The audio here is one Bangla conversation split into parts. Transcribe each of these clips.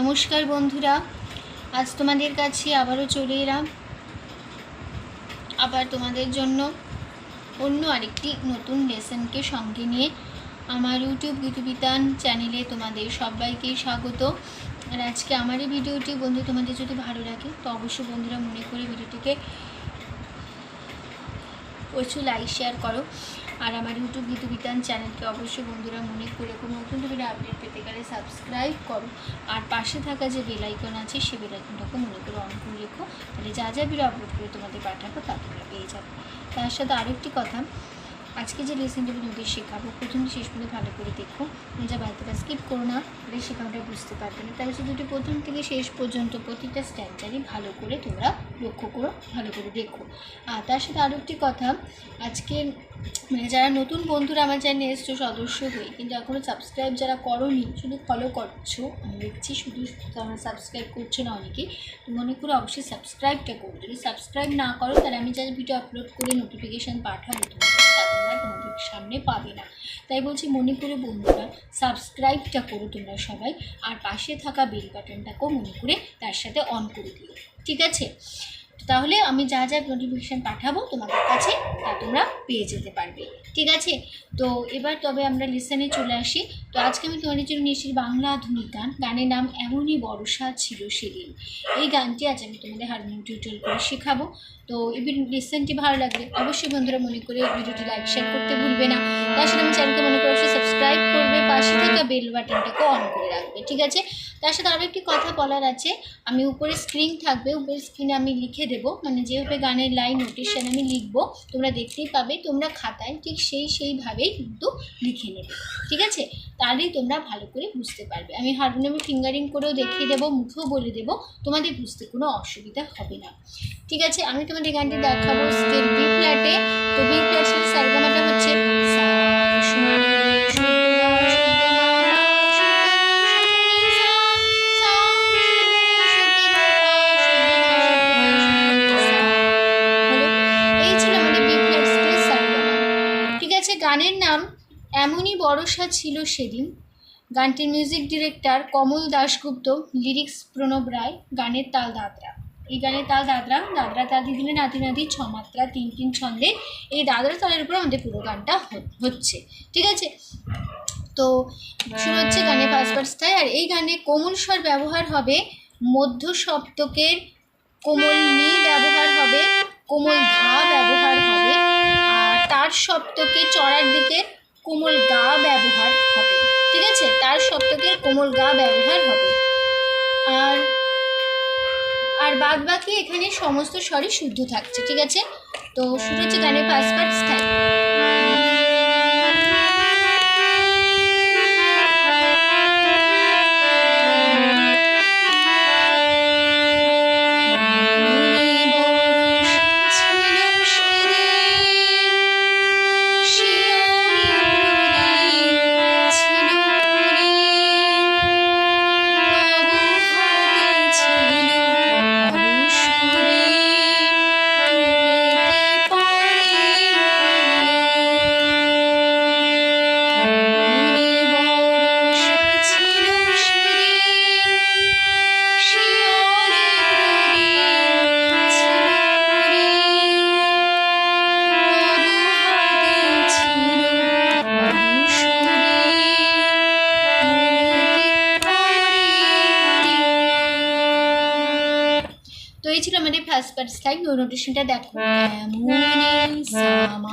নমস্কার বন্ধুরা, আজ তোমাদের কাছে আবারও চলে এলাম। আবার তোমাদের জন্য অন্য আরেকটি নতুন লেসনকে সঙ্গে নিয়ে আমার ইউটিউব গীতবিতান চ্যানেলে তোমাদের সবাইকে স্বাগত। আর আজকে আমার এই ভিডিওটি বন্ধু তোমাদের যদি ভালো লাগে, তো অবশ্যই বন্ধুরা মনে করে ভিডিওটিকে প্রচুর লাইক শেয়ার করো। আর আমার ইউটিউব গীতবিতান চ্যানেলকে অবশ্যই বন্ধুরা মনে করে কোনো নতুন ভিডিও আপডেট পেতে গেলে সাবস্ক্রাইব করো। আর পাশে থাকা যে বেলাইকন আছে সেই বেলাইকনটাকে মনে করে অন করে রেখো। তাহলে যা যা ভিডিও আপলোড করে তোমাদের পাঠাবো তা তোমরা পেয়ে যাবে। তার সাথে আরেকটি কথা আজকে যে লেসনটা আমি তোমাদের শেখাবো, প্রথম শেষ পর্যন্ত ভালো করে দেখো। যা বাড়িতে বা স্কিপ করো না, তাহলে শেখানোটা বুঝতে পারবে না। তাই শুধু প্রথম থেকে শেষ পর্যন্ত প্রতিটা স্ট্যান্ডারই ভালো করে তোমরা লক্ষ্য করো, ভালো করে দেখো। আর তার সাথে আরও একটি কথা, আজকে মানে যারা নতুন বন্ধুরা আমার চ্যানেলে এসছো, সদস্য হয়ে, কিন্তু এখনও সাবস্ক্রাইব যারা করোনি, শুধু ফলো করছ, আমি দেখছি শুধু তোমরা সাবস্ক্রাইব করছ না অনেকেই তো মনে করে অবশ্যই সাবস্ক্রাইবটা করো। যদি সাবস্ক্রাইব না করো, তাহলে আমি যারা ভিডিও আপলোড করে নোটিফিকেশান পাঠাবো তোমাদের। তা তোমরা তোমাদের সামনে পাবে না। তাই বলছি, মনে করে বন্ধুরা সাবস্ক্রাইবটা করো তোমরা সবাই, আর পাশে থাকা বেল বাটনটাকেও মনে করে তার সাথে অন করে দিও, ঠিক আছে? তাহলে আমি যা যা নোটিফিকেশান পাঠাবো তোমাদের কাছে, তা তোমরা পেয়ে যেতে পারবে, ঠিক আছে? তো এবার তবে আমরা লিসনে চলে আসি। তো আজকে আমি তোমাদের জন্য নিয়ে এসেছি বাংলা আধুনিক গান, গানের নাম এমনই বর্ষা ছিল সেদিন। এই গানটি আজ আমি তোমাদের হারমোনিয়াম টিউটোরিয়াল করে শেখাবো। তো এই লিসনটি ভালো লাগবে অবশ্যই বন্ধুরা মনে করে ভিডিওটি লাইক শেয়ার করতে ভুলবে না। তার সাথে আমি চ্যানেলকে মনে করে অবশ্যই সাবস্ক্রাইব করবে, পাশে থাকা বেল বাটনটাকে অন করে রাখবে, ঠিক আছে? তার সাথে আরও একটি কথা বলার আছে, আমি উপরে স্ক্রিন থাকবে উপরে স্ক্রিনে আমি লিখে দেবো মানে যেভাবে গানের লাইন নোটেশন আমি লিখব, তোমরা দেখতেই পাবে, তোমরা খাতায় ঠিক সেই সেইভাবেই কিন্তু লিখে নেবে, ঠিক আছে? তাহলেই তোমরা ভালো করে বুঝতে পারবে। আমি হারমোনিয়ামে ফিঙ্গারিং করেও দেখিয়ে দেবো, মুখেও বলে দেবো, তোমাদের বুঝতে কোনো অসুবিধা হবে না, ঠিক আছে? আমি তোমাদের গানটি দেখাবো স্কেল বি ফ্ল্যাটে। তো বি ফ্ল্যাট সারগামাটা হচ্ছে স্কেল সারগামা ঠিক আছে, গানের নাম এমনই বড়সা ছিল সেদিন। গানটির music director Kamal Dasgupta lyrics Pranab Roy, গানের তাল দাদরা এই গানে তাল দাদরা দাদরা তাল দিয়ে নাতি নাতি ছ মাত্রা তিন তিন ছন্দে এই দাদরা তালের উপর আমাদের পুরো গানটা হচ্ছে। ঠিক আছে? তো শুরু হচ্ছে গানে পাঁচ পাঁচটায় আর এই গানে কোমল স্বর ব্যবহার হবে, মধ্য সপ্তকের কোমল নি ব্যবহার হবে, কোমল ধা ব্যবহার হবে, আর তার সপ্তকে চড়ার দিকে কোমল গা ব্যবহার হবে। ঠিক আছে? তার সপ্তকের কোমল গা ব্যবহার হবে। আর আর বাদ বাকি এখানে সমস্ত স্বরই শুদ্ধ থাকছে, ঠিক আছে? তো শুরু হচ্ছে গানের পাঁচ পাঁচ এই ছিল আমাদের ফার্স্ট পার্ট স্টাইল ওই নোটেশনটা দেখো এমনি সা মা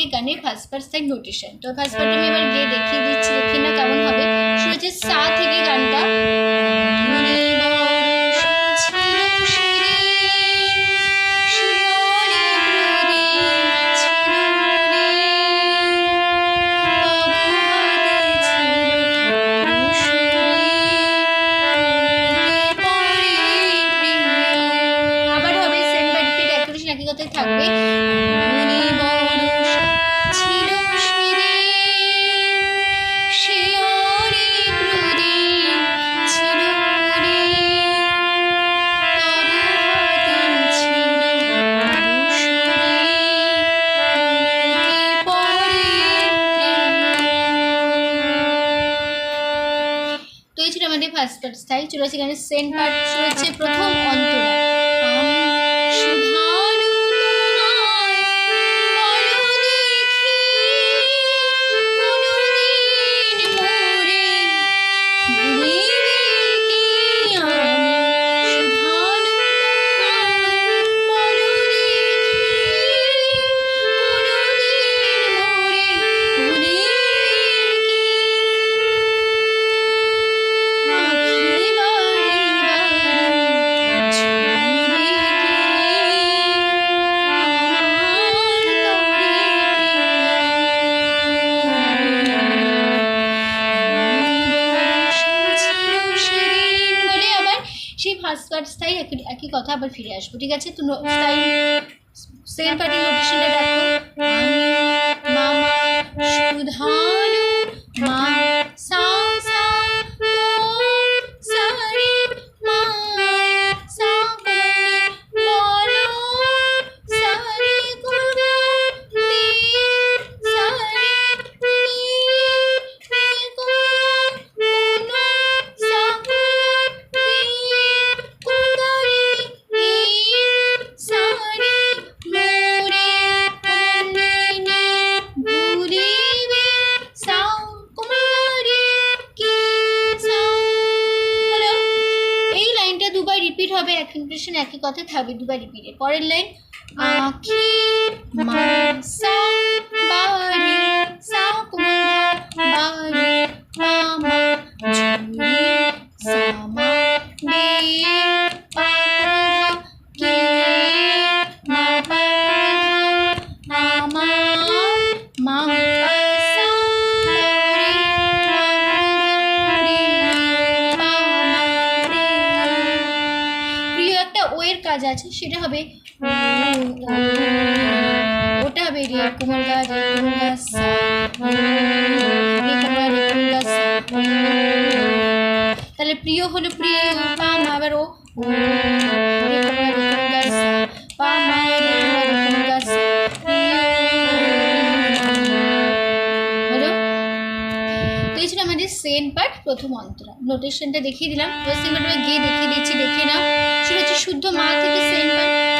হাতে গানে ফার্স্ট সাইড নোটেশন তো ফার্স্ট পার্টে আমি এবার গিয়ে দেখিয়ে দিচ্ছি দেখি না কেমন হবে শুরু হচ্ছে সা থেকে গানটা ক্লাস পার্ট স্থায়ী চলে এখানে সেন্ট পার্ট রয়েছে প্রথম অন্তরা একই কথা আবার ফিরে আসব ঠিক আছে? তো সেকেন্ড পার্টি নোটেশনটা দেখো। একই কথা থাকবে দুবার রিপিটেড পরের লাইন আখি বাড়ি বাড়ি ঝুড়ি তাহলে প্রিয় হলো প্রিয় পাম আবার ও তো এই ছিল আমাদের সেন পার্ট প্রথম অন্তর নোটেশনটা দেখিয়ে দিলাম ফার্স্ট আমরা গিয়ে দেখিয়ে দিচ্ছি দেখে নাও শুরু শুদ্ধ মা থেকে second part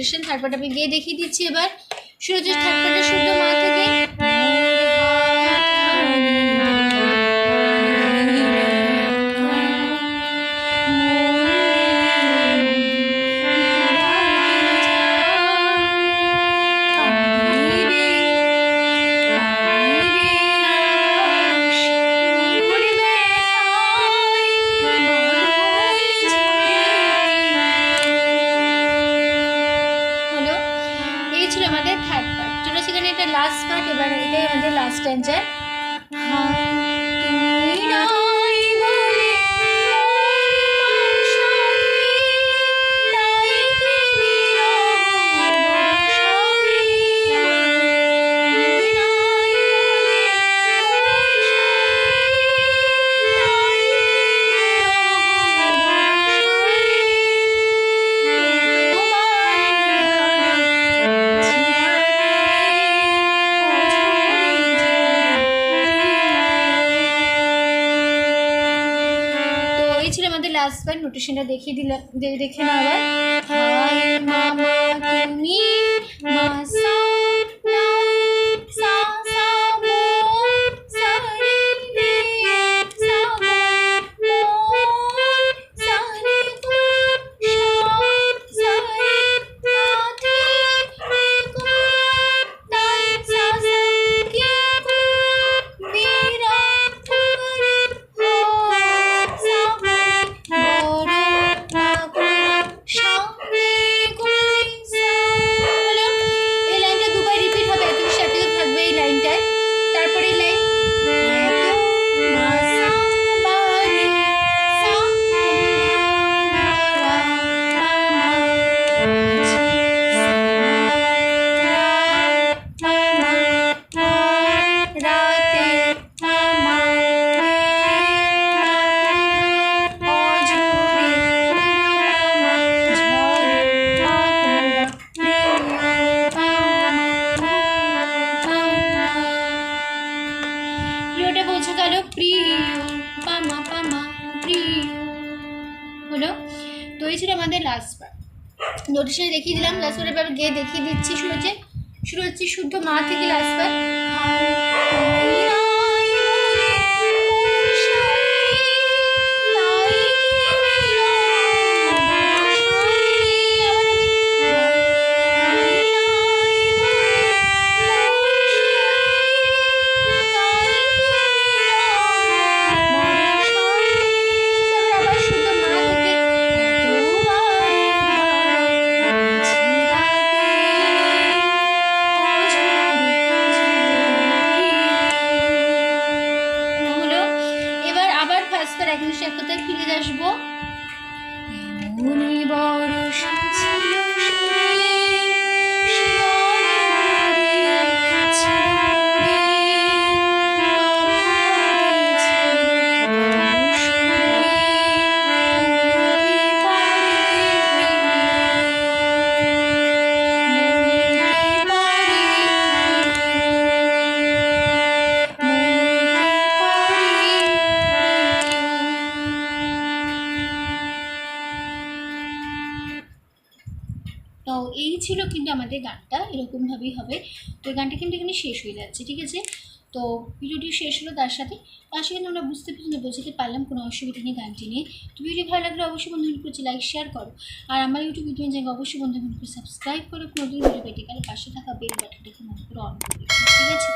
notation third part আমি গিয়ে দেখিয়ে দিচ্ছি এবার। সূর্যের থার্ড পার্টের শুদ্ধ মা থেকে ছিল আমাদের থার্ড পার্ট যেটা সেখানে এটা লাস্ট পার্ট এবার এটা আমাদের লাস্ট স্ট্যান্ডার হ্যাঁ। আসবেন নোটিশনটা দেখিয়ে দিলাম দেখে নেওয়ার হলো। তো এই ছিল আমাদের লাস্ট পার্ট নোটিশে দেখিয়ে দিলাম লাস্ট বারে গিয়ে দেখিয়ে দিচ্ছি শুরু হচ্ছে শুরু হচ্ছে শুদ্ধ মা থেকে লাস্ট পার্ট ছিল কিন্তু আমাদের গানটা এরকমভাবেই হবে। তো গানটা কিন্তু এখানে শেষ হয়ে যাচ্ছে, ঠিক আছে? তো ভিডিওটি শেষ হলো তার সাথে। তার সাথে আমরা বুঝতে পেরেছি না বোঝাতে পারলাম কোনো অসুবিধা নেই গানটি নিয়ে। তো ভিডিও ভালো লাগলে অবশ্যই বন্ধু করছি লাইক শেয়ার করো। আর আমার ইউটিউব ভিডিও জায়গায় অবশ্যই বন্ধু সাবস্ক্রাইব করো। কোনো দিন ভিডিও পেটে গেলে পাশে থাকা বেল বাটনটাকে মনে করে অন করে ঠিক আছে?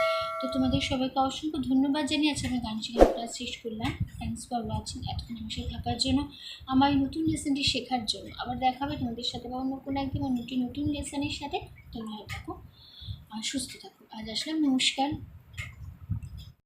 তো তোমাদের সবাইকে অসংখ্য ধন্যবাদ জানিয়ে আজকে আমি গান শিখানোটা শেষ করলাম। থ্যাংকস ফর ওয়াচিং এতক্ষণ সাথে থাকার জন্য, আমার নতুন লেসনটি শেখার জন্য। আবার দেখা হবে তোমাদের সাথে বা অন্য কোনো একদিন নতুন নতুন লেসনের সাথে। তোমরা থাকো আর সুস্থ থাকো। আজ আসলাম। নমস্কার।